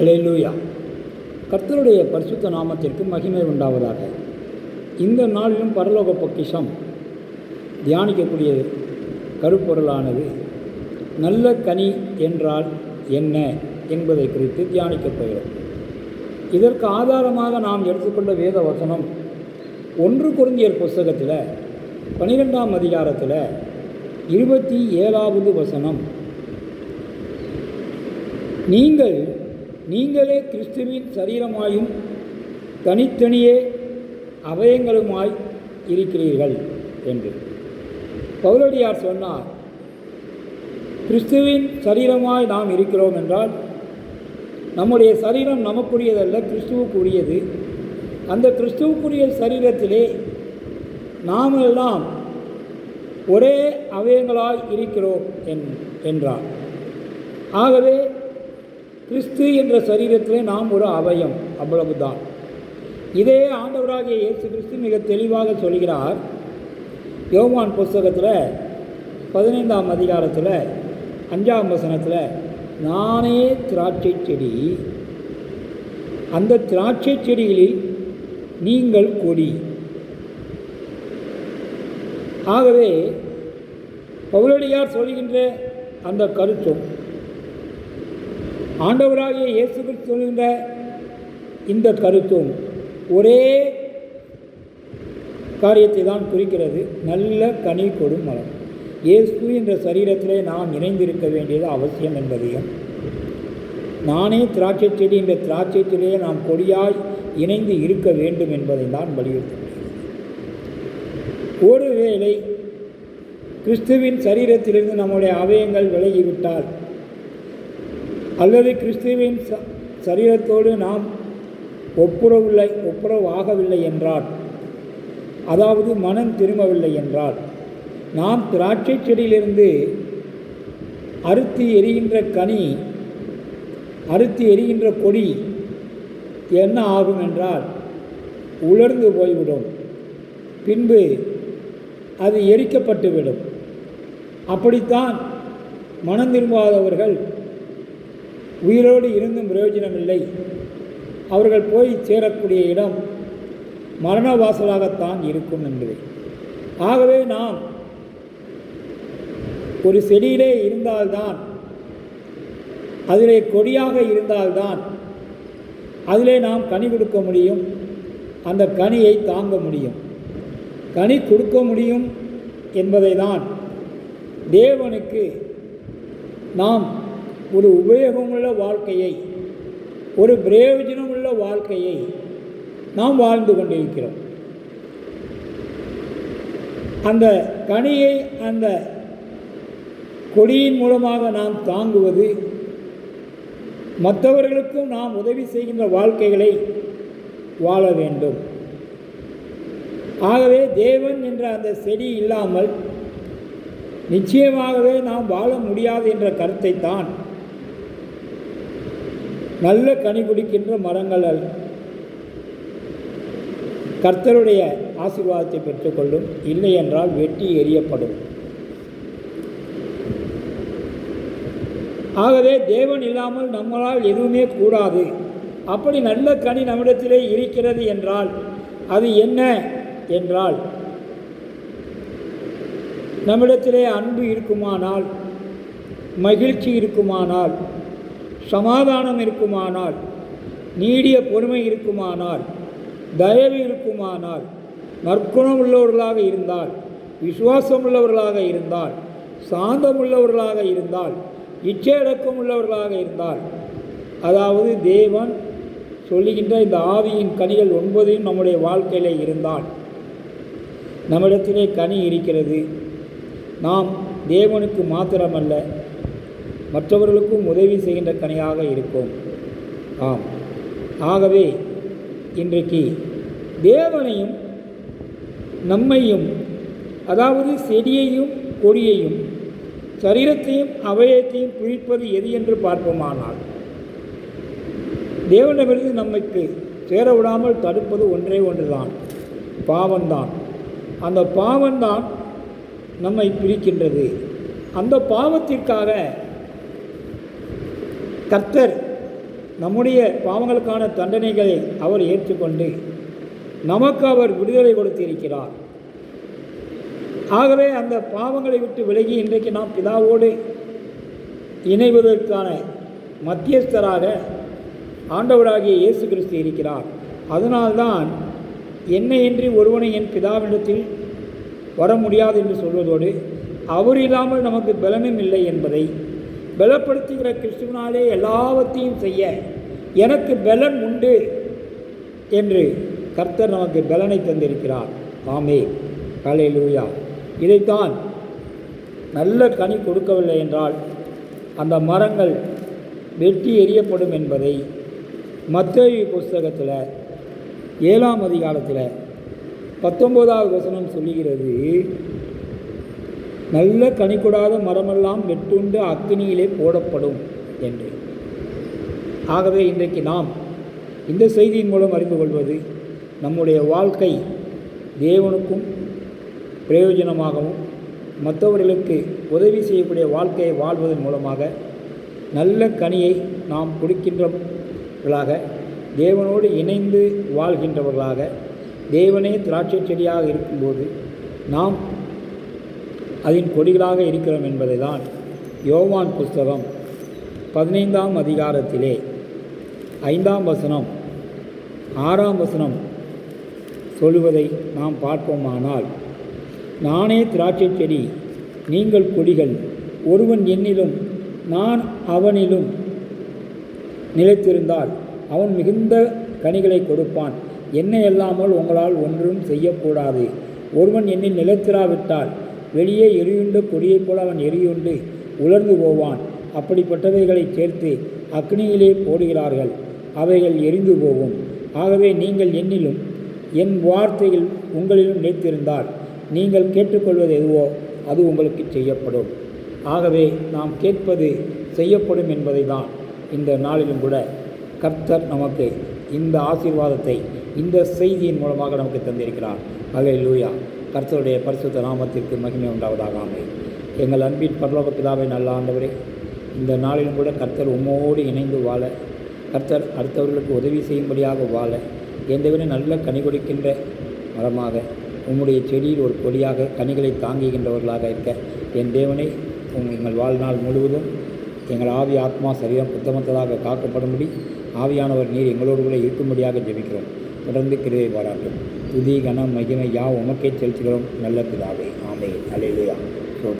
Hallelujah கர்த்தருடைய பரிசுத்த நாமத்திற்கு மகிமை உண்டாவதாக. இந்த நாளிலும் பரலோக பொக்கிஷம் தியானிக்கக்கூடிய கருப்பொருளானது. நல்ல கனி என்றால் என்ன என்பதை குறித்து தியானிக்கப் போகிறோம். இதற்கு ஆதாரமாக நாம் எடுத்துக்கொண்ட வேத வசனம் ஒன்று குருந்தியர் புஸ்தகத்தில் பனிரெண்டாம் அதிகாரத்தில் இருபத்தி ஏழாவது வசனம். நீங்கள் நீங்களே கிறிஸ்துவின் சரீரமாயும் தனித்தனியே அவயங்களுமாய் இருக்கிறீர்கள் என்று. பௌரடியார் சொன்னார் கிறிஸ்துவின் சரீரமாய் நாம் இருக்கிறோம் என்றால் நம்முடைய சரீரம் நமக்குரியதல்ல கிறிஸ்துவுக்குரியது. அந்த கிறிஸ்துவுக்குரிய சரீரத்திலே நாம் எல்லாம் ஒரே அவயங்களாய் இருக்கிறோம் என் என்றார். ஆகவே கிறிஸ்து என்ற சரீரத்திலே நாம் ஒரு அவயம் அவ்வளவுதான். இதே ஆண்டவராகிய இயேசு கிறிஸ்து மிக தெளிவாக சொல்கிறார். யோவான் புஸ்தகத்தில் பதினைந்தாம் அதிகாரத்தில் அஞ்சாம் வசனத்தில் நானே திராட்சை செடி அந்த திராட்சை செடிகளில் நீங்கள் கொடி. ஆகவே பவுலடியார் சொல்கின்ற அந்த கருத்தும் ஆண்டவராகிய இயேசு கிறிஸ்து சொல்கின்ற இந்த கருத்தும் ஒரே காரியத்தை தான் குறிக்கிறது. நல்ல கனி கொடும் மலம் இயேசு என்ற சரீரத்திலே நாம் இணைந்திருக்க வேண்டியது அவசியம் என்பதையும் நானே திராட்சை செடி என்ற திராட்சை செடியே நாம் கொடியாய் இணைந்து இருக்க வேண்டும் என்பதை தான் வலியுறுத்துகிறேன் ஒருவேளை கிறிஸ்துவின் சரீரத்திலிருந்து நம்முடைய அவயங்கள் விலகிவிட்டால் அல்லது கிறிஸ்துவின் ச- சரீரத்தோடு நாம் ஒப்புரவில்லை ஒப்புரவாகவில்லை என்றால் அதாவது மனம் திரும்பவில்லை என்றால் நாம் திராட்சை செடியிலிருந்து அறுத்து எரிகின்ற கனி அறுத்து எரிகின்ற கொடி என்ன ஆகும் என்றால் உலர்ந்து போய்விடும். பின்பு அது எரிக்கப்பட்டுவிடும். அப்படித்தான் மனம் திரும்பாதவர்கள் உயிரோடு இருந்தும் பிரயோஜனமில்லை. அவர்கள் போய் சேரக்கூடிய இடம் மரண வாசலாகத்தான் இருக்கும் என்பது. ஆகவே நாம் ஒரு செடியிலே இருந்தால்தான் அதிலே கொடியாக இருந்தால்தான் அதிலே நாம் கனி கொடுக்க முடியும் அந்த கனியை தாங்க முடியும். கனி கொடுக்க முடியும் என்பதை தான் தேவனுக்கு நாம் ஒரு உபயோகமுள்ள வாழ்க்கையை ஒரு பிரயோஜனமுள்ள வாழ்க்கையை நாம் வாழ்ந்து கொண்டிருக்கிறோம். அந்த கனியை அந்த கொடியின் மூலமாக நாம் தாங்குவது மற்றவர்களுக்கும் நாம் உதவி செய்கின்ற வாழ்க்கைகளை வாழ வேண்டும். ஆகவே தேவன் என்ற அந்த செடி இல்லாமல் நிச்சயமாகவே நாம் வாழ முடியாது என்ற கருத்தை தான் நல்ல கனி குடிக்கின்ற மரங்கள் கர்த்தருடைய ஆசீர்வாதத்தை பெற்றுக்கொள்ளும். இல்லை என்றால் வெட்டி எறியப்படும். ஆகவே தேவன் இல்லாமல் நம்மளால் எதுவுமே கூடாது. அப்படி நல்ல கனி நம்மிடத்திலே இருக்கிறது என்றால் அது என்ன என்றால் நம்மிடத்திலே அன்பு இருக்குமானால் மகிழ்ச்சி இருக்குமானால் சமாதானம் இருக்குமானால் நீடிய பொறுமை இருக்குமானால் தயவு இருக்குமானால் நற்குணம் உள்ளவர்களாக இருந்தால் விசுவாசம் உள்ளவர்களாக இருந்தால் சாந்தம் உள்ளவர்களாக இருந்தால் இச்சையடக்கம் உள்ளவர்களாக இருந்தால் அதாவது தேவன் சொல்லுகின்ற இந்த ஆவியின் கனிகள் ஒன்பதையும் நம்முடைய வாழ்க்கையில் இருந்தால் நம்மிடத்திலே கனி இருக்கிறது. நாம் தேவனுக்கு மாத்திரமல்ல மற்றவர்களுக்கும் உதவி செய்கின்ற கனியாக இருக்கும். ஆம். ஆகவே இன்றைக்கு தேவனையும் நம்மையும் அதாவது செடியையும் கொடியையும் சரீரத்தையும் அவயத்தையும் பிரிப்பது எது என்று பார்ப்போமானால் தேவனிடமிருந்து நமக்கு சேர விடாமல் தடுப்பது ஒன்றே ஒன்றுதான். பாவம்தான். அந்த பாவம்தான் நம்மை பிரிக்கின்றது. அந்த பாவத்திற்காக கர்த்தர் நம்முடைய பாவங்களுக்கான தண்டனைகளை அவர் ஏற்றுக்கொண்டு நமக்கு அவர் விடுதலை கொடுத்திருக்கிறார். ஆகவே அந்த பாவங்களை விட்டு விலகி இன்றைக்கு நாம் பிதாவோடு இணைவதற்கான மத்தியஸ்தராக ஆண்டவராகிய இயேசு கிறிஸ்து இருக்கிறார். அதனால்தான் என்னையின்றி ஒருவனை என் பிதாவிடத்தில் வர முடியாது என்று சொல்வதோடு அவர் இல்லாமல் நமக்கு பலனும் இல்லை என்பதை பலப்படுத்துகிற கிறிஸ்துவனாலே எல்லாவற்றையும் செய்ய எனக்கு பலன் உண்டு என்று கர்த்தர் நமக்கு பலனை தந்திருக்கிறார். ஆமே கலை லூயா இதைத்தான் நல்ல கனி கொடுக்கவில்லை என்றால் அந்த மரங்கள் வெட்டி எறியப்படும் என்பதை மத்தேயு புஸ்தகத்தில் ஏழாம் அதிகாலத்தில் பத்தொம்போதாவது வசனம் சொல்லுகிறது. நல்ல கனி கொடாத மரமெல்லாம் வெட்டுண்டு அக்னியிலே போடப்படும் என்று. ஆகவே இன்றைக்கு நாம் இந்த செய்தியின் மூலம் அறிந்து கொள்வது நம்முடைய வாழ்க்கை தேவனுக்கும் பிரயோஜனமாகவும் மற்றவர்களுக்கு உதவி செய்யக்கூடிய வாழ்க்கையை வாழ்வதன் மூலமாக நல்ல கனியை நாம் கொடுக்கின்றவர்களாக தேவனோடு இணைந்து வாழ்கின்றவர்களாக தேவனே திராட்சை செடியாக இருக்கும்போது நாம் அதன் கொடிகளாக இருக்கிறோம் என்பதை தான் யோவான் புஸ்தகம் பதினைந்தாம் அதிகாரத்திலே ஐந்தாம் வசனம் ஆறாம் வசனம் சொல்லுவதை நாம் பார்ப்போமானால் நானே திராட்சை செடி நீங்கள் கொடிகள் ஒருவன் என்னிலும் நான் அவனிலும் நிலைத்திருந்தால் அவன் மிகுந்த கனிகளை கொடுப்பான். என்னை இல்லாமல் உங்களால் ஒன்றும் செய்யக்கூடாது. ஒருவன் என்னில் நிலைத்திராவிட்டால் வெளியே எரியுண்ட கொடியைப் போல அவன் எரியுண்டு உலர்ந்து போவான். அப்படிப்பட்டவைகளை சேர்த்து அக்னியிலே போடுகிறார்கள் அவைகள் எரிந்து போகும். ஆகவே நீங்கள் என்னிலும் என் வார்த்தையில் உங்களிலும் நினைத்திருந்தால் நீங்கள் கேட்டுக்கொள்வது எதுவோ அது உங்களுக்கு செய்யப்படும். ஆகவே நாம் கேட்பது செய்யப்படும் என்பதை தான் இந்த நாளிலும் கூட கர்த்தர் நமக்கு இந்த ஆசீர்வாதத்தை இந்த செய்தியின் மூலமாக நமக்கு தந்திருக்கிறார். அகை லூயா கர்த்தருடைய பரிசுத்த நாமத்திற்கு மகிமை உண்டாவதாக ஆமை எங்கள் அன்பின் பரலோக பிதாவை நல்ல ஆண்டவரே இந்த நாளிலும் கூட கர்த்தர் உம்மோடு இணைந்து வாழ கர்த்தர் அடுத்தவர்களுக்கு உதவி செய்யும்படியாக வாழ எந்தவிட நல்ல கனி கொடுக்கின்ற மரமாக உம்முடைய செடியில் ஒரு கொடியாக கனிகளை தாங்குகின்றவர்களாக இருக்க என் தேவனை உம் எங்கள் வாழ்நாள் முழுவதும் எங்கள் ஆவி ஆத்மா சரீரம் புத்தமத்ததாக காக்கப்படும்படி ஆவியானவர் நீர் எங்களோடு கூட இருக்கும்படியாக ஜெபிக்கிறோம். தொடர்ந்து கிருவை பாராட்டும். துதி கனம் மகிமை யா உமக்கே செலுத்துகிறோம். நல்ல பிதாவே. ஆமே அலையிலேயா